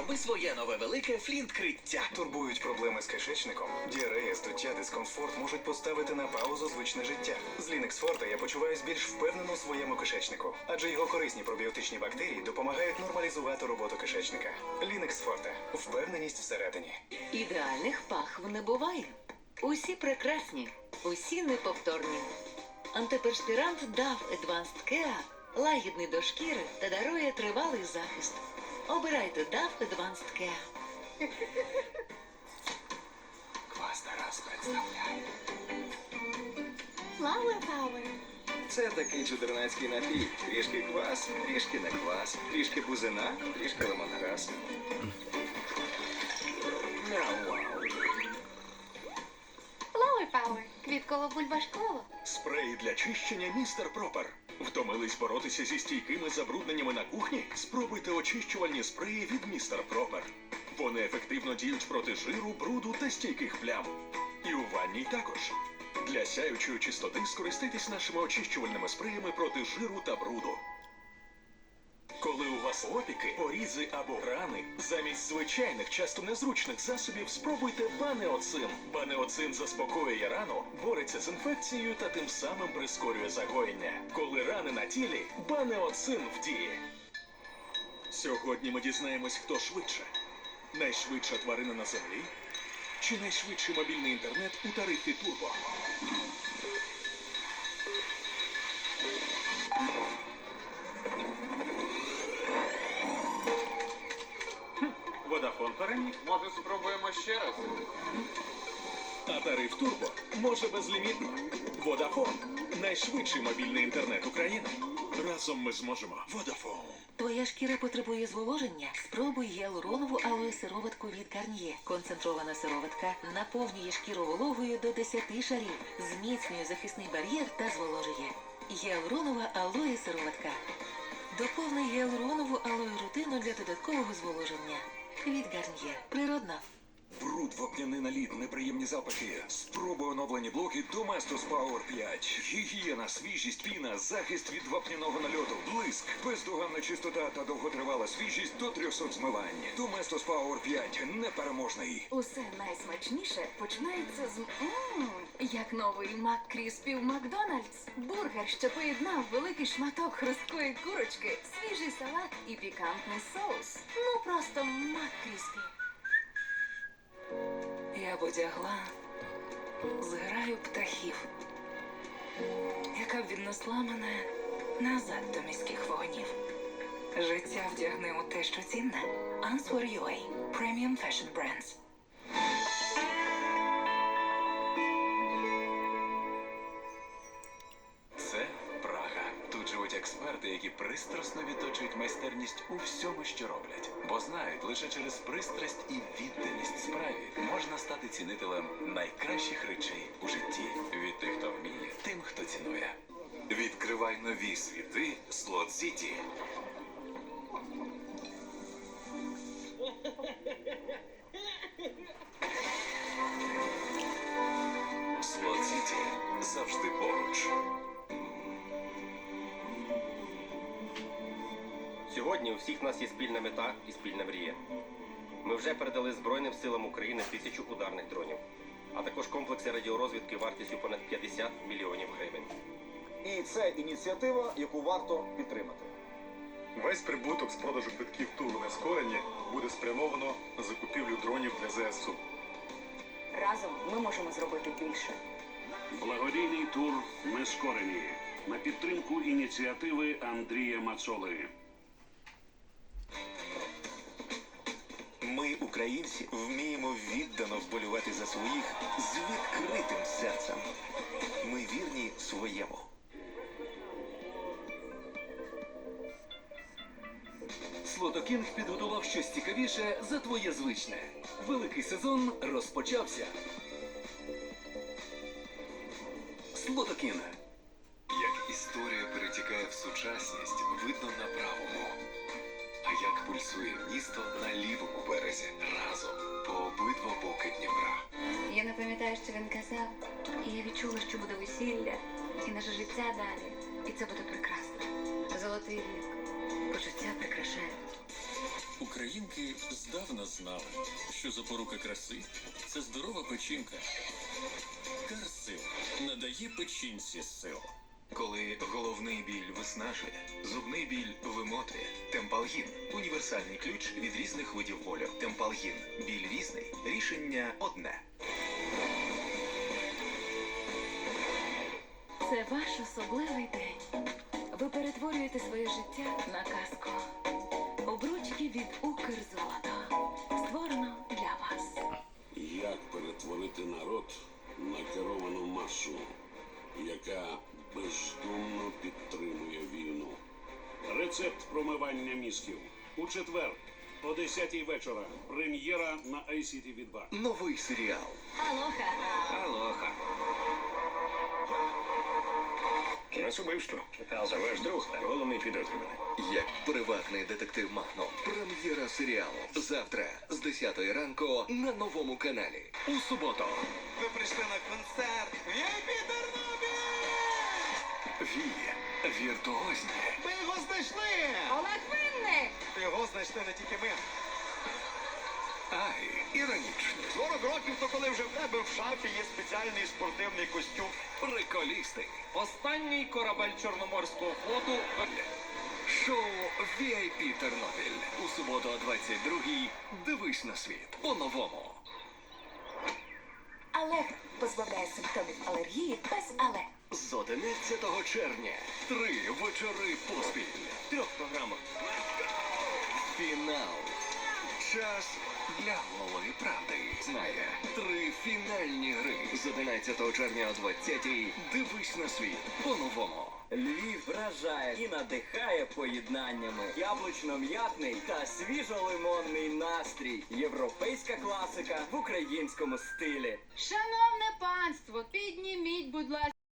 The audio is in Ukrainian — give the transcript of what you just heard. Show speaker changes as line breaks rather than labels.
Зроби своє нове велике флінт-криття.
Турбують проблеми з кишечником. Діарея, здуття, дискомфорт можуть поставити на паузу звичне життя. З Linux Forte я почуваюсь більш впевнено у своєму кишечнику, адже його корисні пробіотичні бактерії допомагають нормалізувати роботу кишечника. Linux Forte. впевненість всередині.
Ідеальних пахв не буває. Усі прекрасні, усі неповторні. Антиперспірант DAF Advanced Care лагідний до шкіри та дарує тривалий захист. Обирайте DAF Advanced Care.
Клас Тарас представляє.
Flower Power.
Це такий чудернацький напій. Трішки квас, трішки не квас, трішки бузина, трішки лимонараз.
Flower Power. Квіткова бульбашкова.
Спреї для чищення містер Пропер. Втомились боротися зі стійкими забрудненнями на кухні? Спробуйте очищувальні спреї від містер Пропер. Вони ефективно діють проти жиру, бруду та стійких плям. І у ванній також. Для сяючої чистоти скористайтесь нашими очищувальними спреями проти жиру та бруду. Коли у вас опіки, порізи або рани, замість звичайних, часто незручних засобів спробуйте банеоцин. Банеоцин заспокоює рану, бореться з інфекцією та тим самим прискорює загоєння. Коли рани на тілі, банеоцин в дії. Сьогодні ми дізнаємось, хто швидше. Найшвидша тварина на землі чи найшвидший мобільний інтернет у тарифі Турбо. Переміг.
Може, спробуємо ще раз?
А тариф Турбо може безлімітно. Водафон найшвидший мобільний інтернет України. Разом ми зможемо. Водафон.
Твоя шкіра потребує зволоження? Спробуй гіалуронову алоє сироватку від Гарніє. Концентрована сироватка наповнює шкіру вологою до 10 шарів, зміцнює захисний бар'єр та зволожує. Гіалуронова алоє сироватка. Доповни гіалуронову алою рутину для додаткового зволоження. Від Гарньє. Природна.
Бруд, вапняний наліт, неприємні запахи. Спробуй оновлені блоки Domestos Power 5. Гігієна, свіжість, піна, захист від вапняного нальоту, блиск, бездоганна чистота та довготривала свіжість до 300 змивань. Domestos Power 5 непереможний.
Усе найсмачніше починається з Мм, як новий Мак Кріспі в Макдональдс. Бургер, що поєднав великий шматок хрусткої курочки, свіжий салат і пікантний соус. Ну просто Мак Кріспі.
Я одягла зграю птахів, яка б віднесла мене назад до міських вогнів. Життя вдягне у те, що цінне. Answer UA. Premium Fashion Brands.
Пристрасно відточують майстерність у всьому, що роблять. Бо знають, лише через пристрасть і відданість справі можна стати цінителем найкращих речей у житті. Від тих, хто вміє, тим, хто цінує.
Відкривай нові світи Слот Сіті. Слот Сіті завжди поруч.
Сьогодні у всіх нас є спільна мета і спільна мрія. Ми вже передали Збройним силам України тисячу ударних дронів, а також комплекси радіорозвідки вартістю понад 50 мільйонів гривень.
І це ініціатива, яку варто підтримати.
Весь прибуток з продажу квитків туру нескорені буде спрямовано на закупівлю дронів для ЗСУ.
Разом ми можемо зробити більше.
Благодійний тур Нескорені на підтримку ініціативи Андрія Мацоли.
Ми, українці, вміємо віддано вболювати за своїх з відкритим серцем. Ми вірні своєму.
Слотокінг підготував щось цікавіше за твоє звичне. Великий сезон розпочався. Слотокінг.
Як історія перетікає в сучасність, видно на правому. А як пульсує місто на лівому березі разом по обидва боки Дніпра.
Я не пам'ятаю, що він казав, і я відчула, що буде весілля, і наше життя далі. І це буде прекрасно. Золотий вік.
Почуття прикрашають.
Українки здавна знали, що запорука краси це здорова печінка. Карсил надає печінці сил.
Коли головний біль виснажує, зубний біль вимотує. Темпалгін універсальний ключ від різних видів болю. Темпалгін біль різний, рішення одне.
Це ваш особливий день. Ви перетворюєте своє життя на казку. Обручки від Укрзолото. Створено для вас.
Як перетворити народ на керовану масу, яка бездумно підтримує війну? Рецепт промивання мізків. У четвер о 10 вечора. Прем'єра на ICTV 2
Новий серіал.
Алоха!
Алоха.
Нас убивство. Це ваш друг, головний підозрюваний.
Як приватний детектив Магнум. Прем'єра серіалу. Завтра з 10 ранку на новому каналі. У суботу.
Ви прийшли на концерт. VIP
Ві. Віртуозні.
Ми його знайшли!
Олег Винник!
Його знайшли не тільки ми.
Ай. Іронічні.
40 років, то коли вже в тебе в шафі є спеціальний спортивний костюм.
Приколісти.
Останній корабель Чорноморського флоту.
Шоу VIP Тернопіль. У суботу о 22-й. Дивись на світ. По-новому.
Олег позбавляє симптомів алергії без але.
З 11 червня. Три вечори поспіль. В трьох програмах. Фінал. Час для голої правди. Знає. Три фінальні гри. З 11 червня о 20-й. Дивись на світ. По-новому.
Львів вражає і надихає поєднаннями. Яблучно-м'ятний та свіжо-лимонний настрій. Європейська класика в українському стилі.
Шановне панство, підніміть, будь ласка.